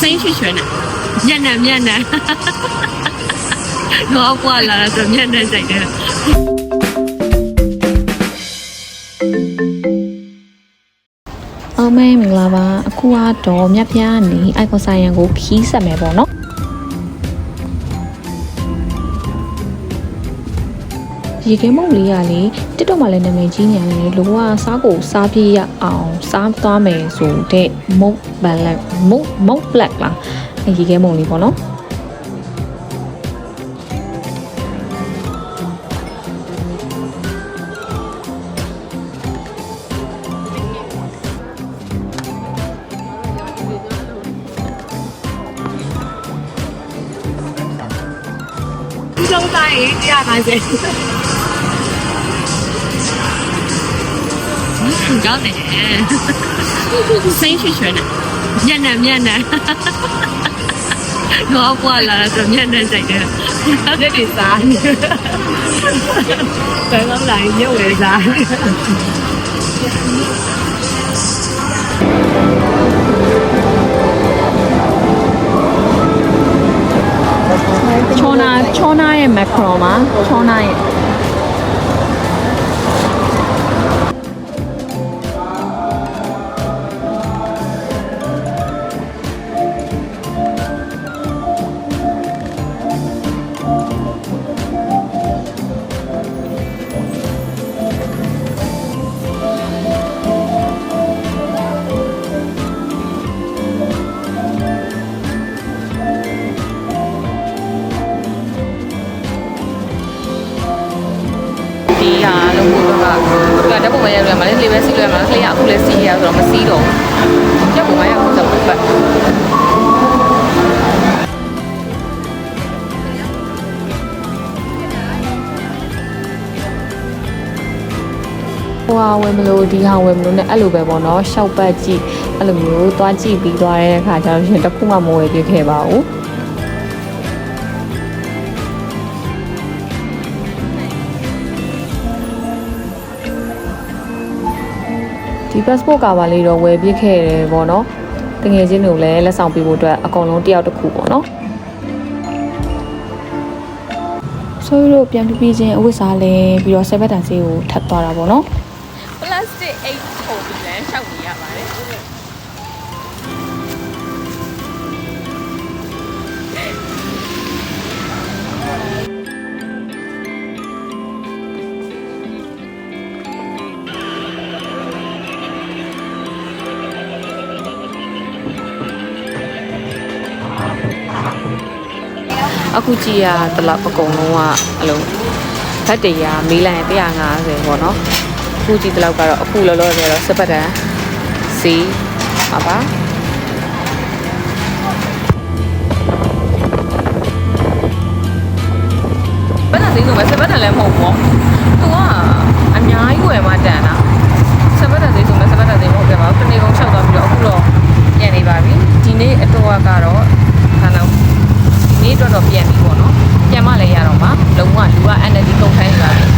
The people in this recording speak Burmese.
စိတ်ရွှေရွှေနဲ့ညံ့ညံ့ညံ့ညံ့တော့ပွာလာတော့ညံ့ညံ့ဆိုင်တယ်အမေမင်္ဂလာပါအခုကတော့မြက်ပြားနေအိုက်ကွန်ဆိုင်ရန်ကိုခီးဆက်မယ်ပေါ့နော် ရေခဲမုံလေးကလေတစ်တော့မှလည်းနာမည်ကြီးနေရတယ်လောကစားကိုစားပြည့်ရအောင်စားသွားမယ်ဆိုတဲ့မုတ်ဘလက်မုတ်မုတ်ဘလက်လားအဲရေခဲမုံလေးပေါ့နော် 中单一第二块钱。 có vẻ sáng suy chuyện nhanh nào nhanh nào ngon qua là rồi nhanh lên dậy được cái điện thoại phải lắm lại nhớ về dài Chona, Chona and Macroma. Chona. ဓာတ်ပုံမရိုက်ရမှာလေလေပဲစီးလို့ရမှာလေအခုလည်းစီးရဆိုတော့မစီးတော့ဘူးဓာတ်ပုံမရိုက်ခုတော့ပတ်ဟိုဟာဝယ်မလို့ဒီဟာဝယ်မလို့နဲ့အဲ့လိုပဲပေါ့နော်ရှောက်ပတ်ကြည့်အဲ့လိုမျိုးသွားကြည့်ပြီးသွားတဲ့အခါကျတော့ရှင်တစ်ခုမှမဝယ်ပြခဲ့ပါဘူး passport ကာပါလေးတော့ဝယ်ပြခဲ့တယ်ပေါ့နော်တကယ်ချင်းတို့လည်းလက်ဆောင်ပေးဖို့အတွက်အကုန်လုံးတယောက်တစ်ခုပေါ့နော်ဆိုလို့ပြန်ပြပြချင်းအဝတ်စားလဲပြီးတော့ဆက်ဘက်တန်ဆေးကိုထပ်သွားတာပေါ့နော်ပလတ်စတစ်အိတ်ထုံပြီးလဲရှောက်နေရပါတယ် အခုကြည့်ရတလောက်အကုန်လုံးကအဲ့လိုဘတ်တရားမေးလိုက်ရင်150ပေါ့နော်အခုကြည့်တလောက်ကတော့အခုလောလောဆယ်တော့စပတ်တန်စီပါပါဘယ်နဲ့သိဆိုမဲ့စပတ်တယ်လည်းမဟုတ်ဘူးသူကအများကြီးဝယ်မှတန်တာစပတ်တယ်သိဆိုမဲ့စပတ်တယ်သိမဟုတ်ပြန်ပါဘူးတနေ့ကုန်ချက်သွားပြီးတော့အခုတော့ပြန်နေပါပြီဒီနေ့အတော့ကတော့ခါတော့ ဒီနေ့တော့တော့ပြန်ပြီပေါ့နော်ပြန်မလဲရတော့မှာလုံးဝလူက energy ကုန်ခိုင်းနေပါပြီအဆုံးထိကြည့်ပြီးတော့ကျေးဇူးအများကြီးအများကြီးတင်ပါတယ်